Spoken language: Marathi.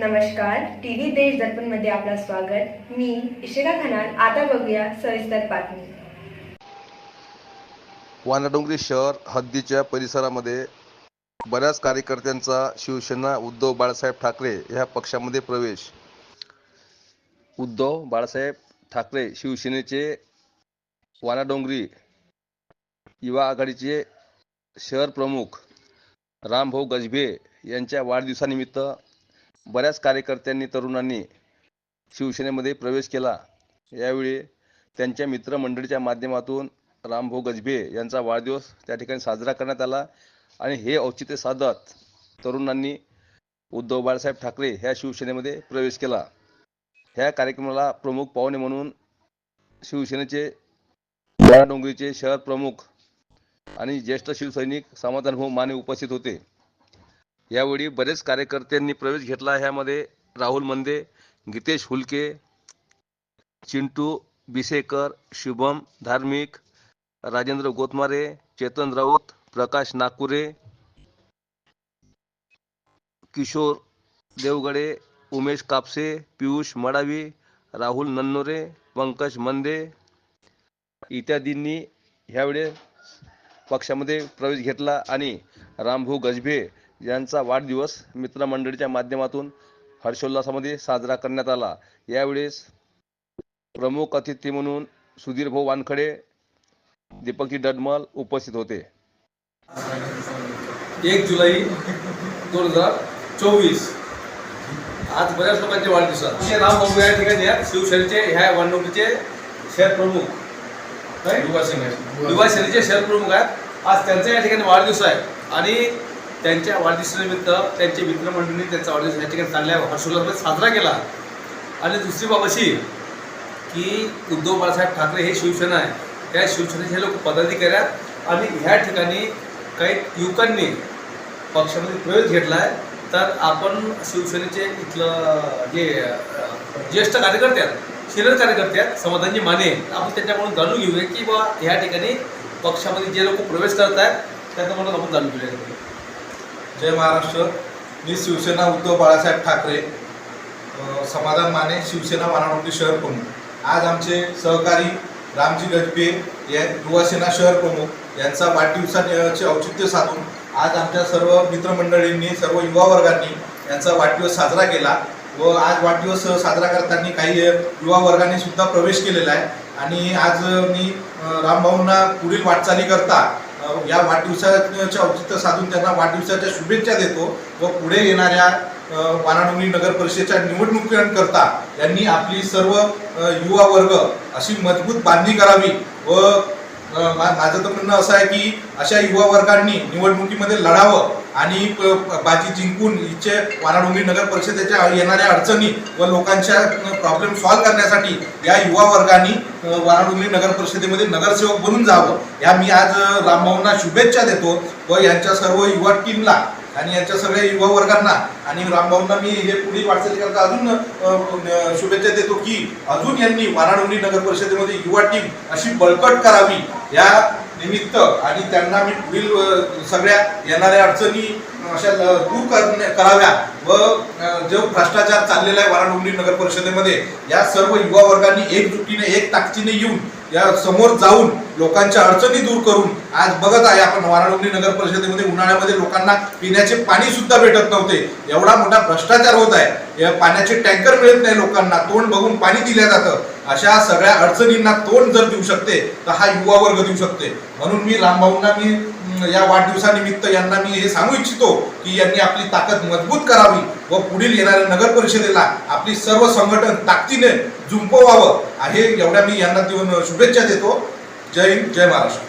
नमस्कार टीव्ही देश दर्पणमध्ये आपलं स्वागत. मी इशिका खनाल. आता बघूया सविस्तर बातमी. वानाडोंगरी शहर हद्दीच्या परिसरामध्ये बऱ्याच कार्यकर्त्यांचा शिवसेना उद्धव बाळासाहेब ठाकरे ह्या पक्षामध्ये प्रवेश. उद्धव बाळासाहेब ठाकरे शिवसेनेचे वानाडोंगरी युवा आघाडीचे शहर प्रमुख रामभाऊ गजभे यांच्या वाढदिवसानिमित्त बऱ्याच कार्यकर्त्यांनी तरुणांनी शिवसेनेमध्ये प्रवेश केला. यावेळी त्यांच्या मित्रमंडळीच्या माध्यमातून रामभाऊ गजभे यांचा वाढदिवस त्या ठिकाणी साजरा करण्यात आला आणि हे औचित्य साधत तरुणांनी उद्धव बाळासाहेब ठाकरे ह्या शिवसेनेमध्ये प्रवेश केला. ह्या कार्यक्रमाला प्रमुख पाहुणे म्हणून शिवसेनेचे डोंगरीचे शहर प्रमुख आणि ज्येष्ठ शिवसैनिक समाधानभाऊ माने उपस्थित होते. यावेळी बरेच कार्यकर्त्यांनी प्रवेश घेतला. ह्यामध्ये राहुल मंदे गीतेश हुलके चिंटू बिसेकर शुभम धार्मिक राजेंद्र गोतमारे चेतन राऊत प्रकाश नागपुरे किशोर देवगडे उमेश कापसे पियुष मडावी राहुल नन्नोरे पंकज मंदे इत्यादींनी ह्यावेळी पक्षामध्ये प्रवेश घेतला. आणि रामभाऊ गजभे यांचा वाढदिवस मित्रमंडळीच्या माध्यमातून हर्षोल्लासामध्ये साजरा करण्यात आला. यावेळेस प्रमुख अतिथी म्हणून सुधीर भाऊ वानखडे दीपकजी डडमल उपस्थित होते. एक जुलै दोन हजार चोवीस. आज बऱ्याच लोकांचे वाढदिवस. राम बाबू या ठिकाणी शिवसेनेचे ह्या वनडुकीचे शहर प्रमुख? युवा सेनेचे शहर प्रमुख आहेत. आज त्यांचा या ठिकाणी वाढदिवस आहे. आणि त्यांच्या वाढदिवसानिमित्त त्यांचे मित्रमंडळींनी त्यांचा वाढदिवस या ठिकाणी चांगल्या हर्षोल्लासामध्ये साजरा केला. आणि दुसरी बाब अशी की उद्धव बाळासाहेब ठाकरे हे शिवसेना आहे. त्या शिवसेनेचे हे लोक पदाधिकारी आहेत आणि ह्या ठिकाणी काही युवकांनी पक्षामध्ये प्रवेश घेतला आहे तर आपण शिवसेनेचे इथलं जे ज्येष्ठ कार्यकर्ते आहेत शिरर कार्यकर्ते आहेत समाधानजी माने आपण त्यांच्याकडून जाणून घेऊया की बा ह्या ठिकाणी पक्षामध्ये जे लोक प्रवेश करत आहेत त्याच्याकडून आपण जाणून घेऊया. जय महाराष्ट्र. मी शिवसेना उद्धव बाळासाहेब ठाकरे समाधान माने शिवसेना वानाडोंगरी शहर प्रमुख. आज आमचे सहकारी रामजी गजबे या युवासेना शहर प्रमुख यांचा वाढदिवसाचे औचित्य साधून आज आमच्या सर्व मित्रमंडळींनी सर्व युवा वर्गांनी यांचा वाढदिवस साजरा केला व आज वाढदिवस साजरा करताना काही युवा वर्गाने सुद्धा प्रवेश केलेला आहे. आणि आज मी रामभाऊंना पुढील वाटचाली करता या वाढदिवसाच्या औचित्य साधून त्यांना वाढदिवसाच्या शुभेच्छा देतो व पुढे येणाऱ्या अ, नगर परिषदेच्या निवडणुकीकरता यांनी आपली सर्व युवा वर्ग अशी मजबूत बांधणी करावी व माझं तर म्हणणं असं आहे की अशा युवा वर्गांनी निवडणुकीमध्ये लढावं आणि प- बाजी जिंकून इच्छे वानाडोंगरी नगर परिषदेच्या येणाऱ्या अडचणी व लोकांच्या प्रॉब्लेम सॉल्व्ह करण्यासाठी या युवा वर्गांनी अ, नगर परिषदेमध्ये नगरसेवक बनून जावं. या मी आज रामभाऊंना शुभेच्छा देतो व यांच्या सर्व युवा टीमला आणि यांच्या सगळ्या युवा वर्गांना आणि रामभाऊंना मी हे पुढील वाटचाल करता अजून शुभेच्छा देतो की अजून यांनी वानाडोंगरी नगर परिषदेमध्ये युवा टीम अशी बळकट करावी या निमित्त आणि त्यांना मी पुढील सगळ्या येणाऱ्या अडचणी अशा दूर करण्या- कराव्या व जो भ्रष्टाचार चाललेला आहे वाराडोंगरी नगर परिषदेमध्ये या सर्व युवा वर्गांनी एकजुटीने एक ताकदीने येऊन या समोर जाऊन लोकांच्या अडचणी दूर करून आज बघत आहे आपण वाराडोंगरी नगर परिषदेमध्ये उन्हाळ्यामध्ये लोकांना पिण्याचे पाणी सुद्धा भेटत नव्हते. एवढा मोठा भ्रष्टाचार होत आहे. या पाण्याचे टँकर मिळत नाही लोकांना तोंड बघून पाणी दिलं जातं. अशा सगळ्या अडचणींना तोंड जर देऊ शकते तर हा युवा वर्ग देऊ शकते. म्हणून मी रामभाऊंना मी या वाढदिवसानिमित्त यांना मी हे सांगू इच्छितो की यांनी आपली ताकद मजबूत करावी व पुढील येणाऱ्या नगर परिषदेला आपली सर्व संघटन ताकदीने झुंपवावं आहे. एवढ्या मी यांना देऊन शुभेच्छा देतो. जय हिंद जय महाराष्ट्र.